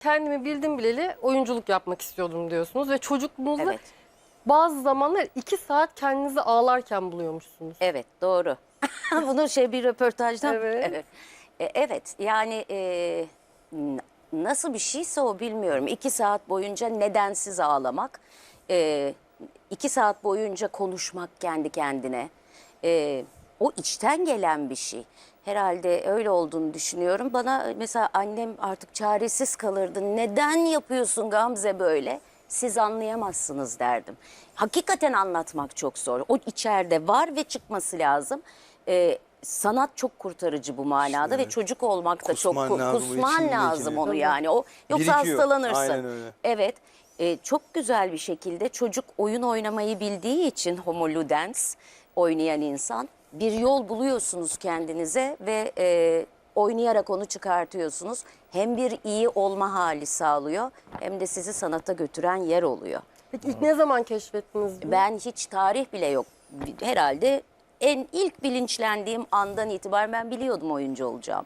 Kendimi bildim bileli oyunculuk yapmak istiyordum diyorsunuz ve çocukluğunuzda Evet. bazı zamanlar iki saat kendinizi ağlarken buluyormuşsunuz. Evet doğru. Bunu şey bir röportajdan. Evet. E, Evet yani e, n- nasıl bir şeyse o bilmiyorum. İki saat boyunca nedensiz ağlamak. E, iki saat boyunca konuşmak kendi kendine. E, o içten gelen bir şey. Herhalde öyle olduğunu düşünüyorum. Bana mesela annem artık çaresiz kalırdı. Neden yapıyorsun Gamze böyle? Siz anlayamazsınız derdim. Hakikaten anlatmak çok zor. O içeride var ve çıkması lazım. Ee, sanat çok kurtarıcı bu manada ve çocuk olmak da çok Kusman ku- lazım kusman lazım onu yani. O yoksa Birikiyor. hastalanırsın. Aynen öyle. Evet. e, çok güzel bir şekilde çocuk oyun oynamayı bildiği için Homo Ludens oynayan insan bir yol buluyorsunuz kendinize ve e, oynayarak onu çıkartıyorsunuz. Hem bir iyi olma hali sağlıyor hem de sizi sanata götüren yer oluyor. Peki ilk ne zaman keşfettiniz bunu? Ben hiç tarih bile yok. Herhalde en ilk bilinçlendiğim andan itibaren ben biliyordum oyuncu olacağım.